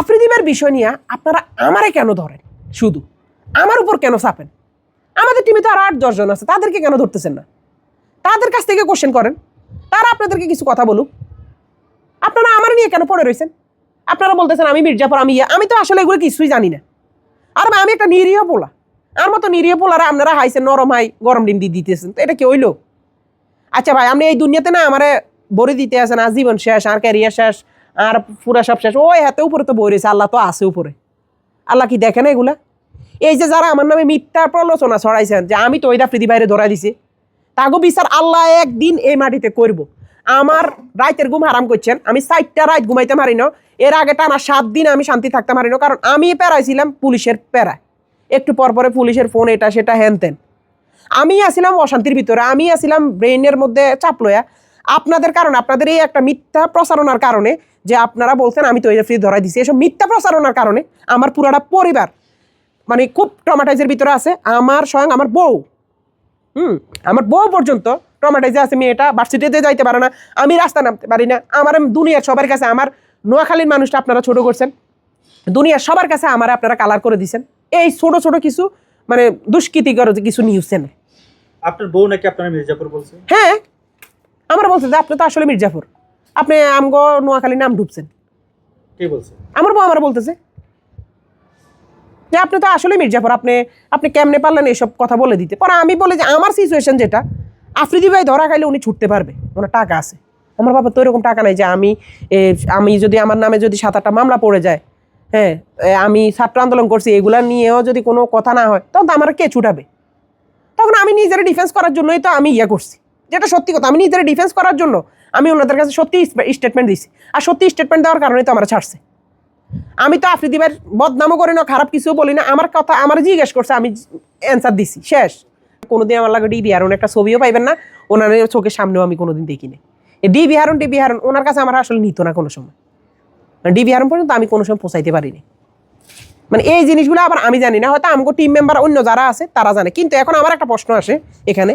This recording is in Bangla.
আফ্রিদিবের বিষয় নিয়ে আপনারা আমারে কেন ধরেন? শুধু। আমার উপর কেন চাপেন? আমাদের টিমে তো আর আট দশজন আছে, তাদেরকে কেন ধরতেছেন না? তাদের কাছ থেকে কোশ্চেন করেন। তারা আপনাদেরকে কিছু কথা বলুক। আপনারা আমার নিয়ে কেন পড়ে রয়েছেন আপনারা বলতেছেন, আমি মির্জাফর আমি ইয়ে আমি তো আসলে এগুলো কিছুই জানি না। আর আমি একটা নিরীহ পোলা। আর মতো নিরীহ পোলারা আপনারা হাইছেন, নরম হাই, গরম ডিম দিয়ে দিতেছেন। তো এটা কি হইল? আচ্ছা ভাই, আপনি এই দুনিয়াতে না আমারে বড়ি দিতে আছেন আর জীবন শেষ, আর ক্যারিয়ার শেষ। আর পুরা সব শেষ। ওই হাতে উপরে তো বই রয়েছে আল্লাহ তো আছে উপরে। আল্লাহ কি দেখে না এগুলা? এই যে যারা আমার নামে মিথ্যা প্রলোচনা ছড়াইছেন, যে আমি তো ওইটা পৃথিবী বাইরে ধরা দিছি, তাগো বিচার আল্লাহ একদিন এই মাটিতে করব। আমার রাইতের ঘুম হারাম করছেন, আমি চারটা রাত ঘুমাইতে পারি না, এর আগে টানা সাত দিন আমি শান্তি থাকতে পারি না, কারণ আমি প্যারাইছিলাম পুলিশের প্যারায়। একটু পর পরে পুলিশের ফোন, এটা সেটা হ্যান আমি আসছিলাম অশান্তির ভিতরে, আমি আসছিলাম ব্রেইনের মধ্যে চাপ লয়া আপনাদের কারণে আপনাদের এই একটা মিথ্যা প্রচারণার কারণে যে আপনারা বলছেন আমি তো এই ফ্রি ধরাই দিছি। এসব মিথ্যা প্রচারণার কারণে আমার পুরাটা পরিবার মানে খুব ট্রমাটাইজের ভিতরে আছে। আমার স্বয়ং আমার বউ হুম আমার বউ পর্যন্ত ট্রমাটাইজে আছে মেয়েটা ভার্সিটিতে যাইতে পারে না আমি রাস্তা নামতে পারি না। আমার দুনিয়ার সবার কাছে আমার নোয়াখালীর মানুষটা আপনারা ছোট করছেন দুনিয়ার সবার কাছে আমার আপনারা কালার করে দিছেন। এই ছোট ছোট কিছু মানে দুষ্কৃতিকর যে কিছু নিউজ চ্যানেল আপনার বউ নাকি আপনার মির্জাপুর বলছে? হ্যাঁ বলছে যে আপনি তো আসলে মির্জাফর আপনি আমগো নোয়াখালী নাম ঢুকছেন। কে বলছে? আমার বউ আমার বলতেছে। যে আপনি তো আসলে মির্জাফর আপনি আপনি কেমনে পারলেন এইসব কথা বলে দিতে? পরে আমি বলে যে আমার সিচুয়েশন যেটা আফ্রিদি ভাই ধরা খাইলে উনি ছুটতে পারবে ওনার টাকা আছে। আমার বাবা তো এরকম টাকা নাই যে আমি আমি যদি আমার নামে যদি সাত আটটা মামলা পড়ে যায় হ্যাঁ আমি ছাত্র আন্দোলন করছি এগুলা নিয়েও যদি কোনো কথা না হয় তখন তো আমার কে ছুটাবে? তখন আমি নিজের ডিফেন্স করার জন্যই তো আমি ইয়ে করছি। যেটা সত্যি কথা, আমি নিজের ডিফেন্স করার জন্য আমি ওনাদের কাছে সত্যি স্টেটমেন্ট দিছি আর সত্যি স্টেটমেন্ট দেওয়ার কারণে তো আমার ছাড়ছে। আমি তো আফ্রিদিবার বদনামও করি না, খারাপ কিছু বলি না, আমার কথা আমার জিজ্ঞেস করছে, আমি অ্যান্সার দিছি, শেষ। কোনোদিন আমার লাগে ডিবি হারুন একটা ছবিও পাইবেন না, ওনার চোখের সামনেও আমি কোনোদিন দেখিনি। ডিবি হারুন ডিবি হারুন ওনার কাছে আমার আসলে নিত না কোনো সময়। ডিবি হারুন পর্যন্ত আমি কোনো সময় পৌঁছাইতে পারিনি। মানে এই জিনিসগুলো আবার আমি জানি না, হয়তো আমাকে টিম মেম্বার অন্য যারা আছে, তারা জানে। কিন্তু এখন আমার একটা প্রশ্ন আসে এখানে।